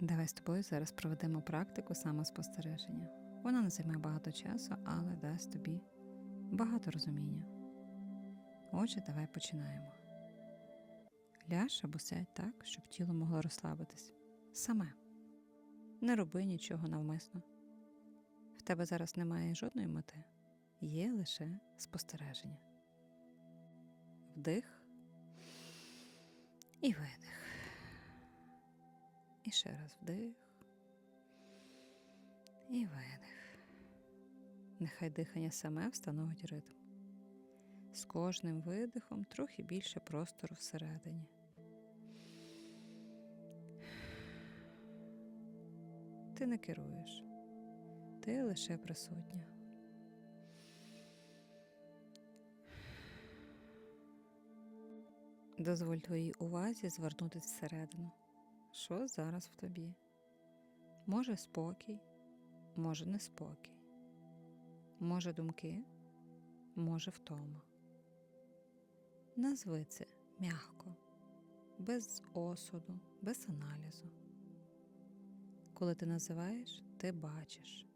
Давай з тобою зараз проведемо практику самоспостереження. Вона не займе багато часу, але дасть тобі багато розуміння. Отже, давай починаємо. Ляж або сядь так, щоб тіло могло розслабитись. Саме. Не роби нічого навмисно. В тебе зараз немає жодної мети, є лише спостереження. Вдих і видих. І ще раз вдих і видих. Нехай дихання саме встановить ритм. З кожним видихом трохи більше простору всередині. Ти не керуєш, ти лише присутня. Дозволь твоїй увазі звернутися всередину. Що зараз в тобі? Може спокій, може неспокій, може думки, може втома. Назви це м'яко, без осуду, без аналізу. Коли ти називаєш, ти бачиш,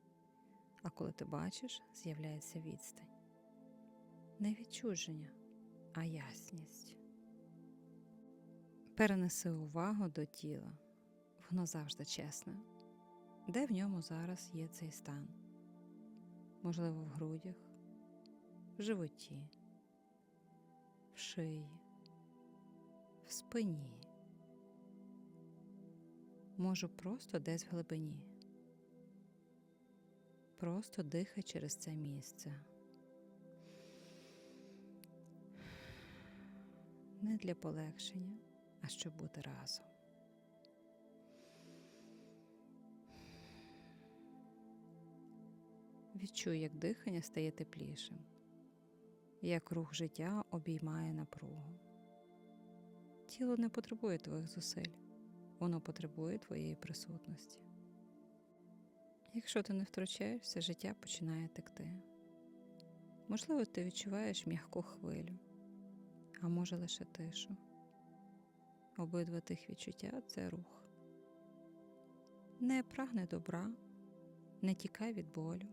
а коли ти бачиш, з'являється відстань. Не відчуження, а ясність. Перенеси увагу до тіла. Воно завжди чесне. Де в ньому зараз є цей стан? Можливо, в грудях, в животі, в шиї, в спині. Можу просто десь в глибині. Просто дихай через це місце. Не для полегшення, а щоб бути разом. Відчуй, як дихання стає теплішим, як рух життя обіймає напругу. Тіло не потребує твоїх зусиль, воно потребує твоєї присутності. Якщо ти не втручаєшся, життя починає текти. Можливо, ти відчуваєш м'яку хвилю, а може лише тишу. Обидва тих відчуття це рух. Не прагни добра, не тікай від болю.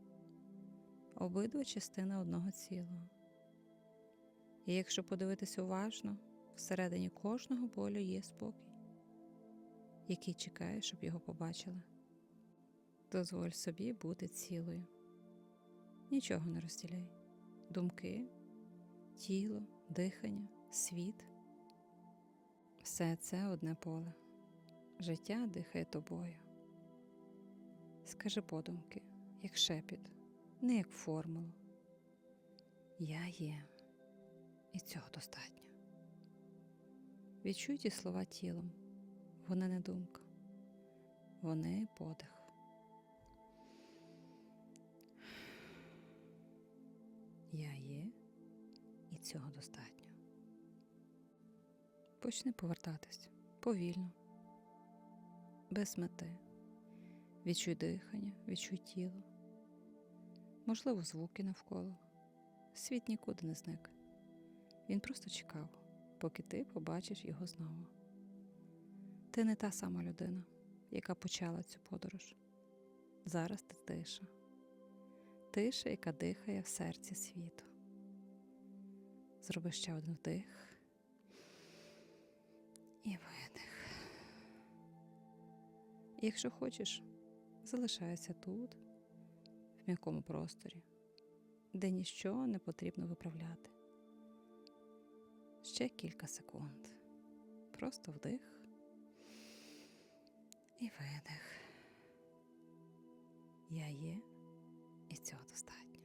Обидва частина одного цілого. І якщо подивитися уважно, всередині кожного болю є спокій, який чекає, щоб його побачили. Дозволь собі бути цілою. Нічого не розділяй. Думки, тіло, дихання, світ. Все це одне поле. Життя дихає тобою. Скажи подумки, як шепіт, не як формулу. Я є, і цього достатньо. Відчуй ті слова тілом, вони не думка, вони подих. Я є, і цього достатньо. Почни повертатись повільно, без мети. Відчуй дихання, відчуй тіло, можливо, звуки навколо. Світ нікуди не зник. Він просто чекав, поки ти побачиш його знову. Ти не та сама людина, яка почала цю подорож. Зараз ти тиша, тиша, яка дихає в серці світу. Зроби ще один вдих і видих. Якщо хочеш, залишайся тут, в м'якому просторі, де ніщо не потрібно виправляти. Ще кілька секунд. Просто вдих і видих. Я є, і цього достатньо.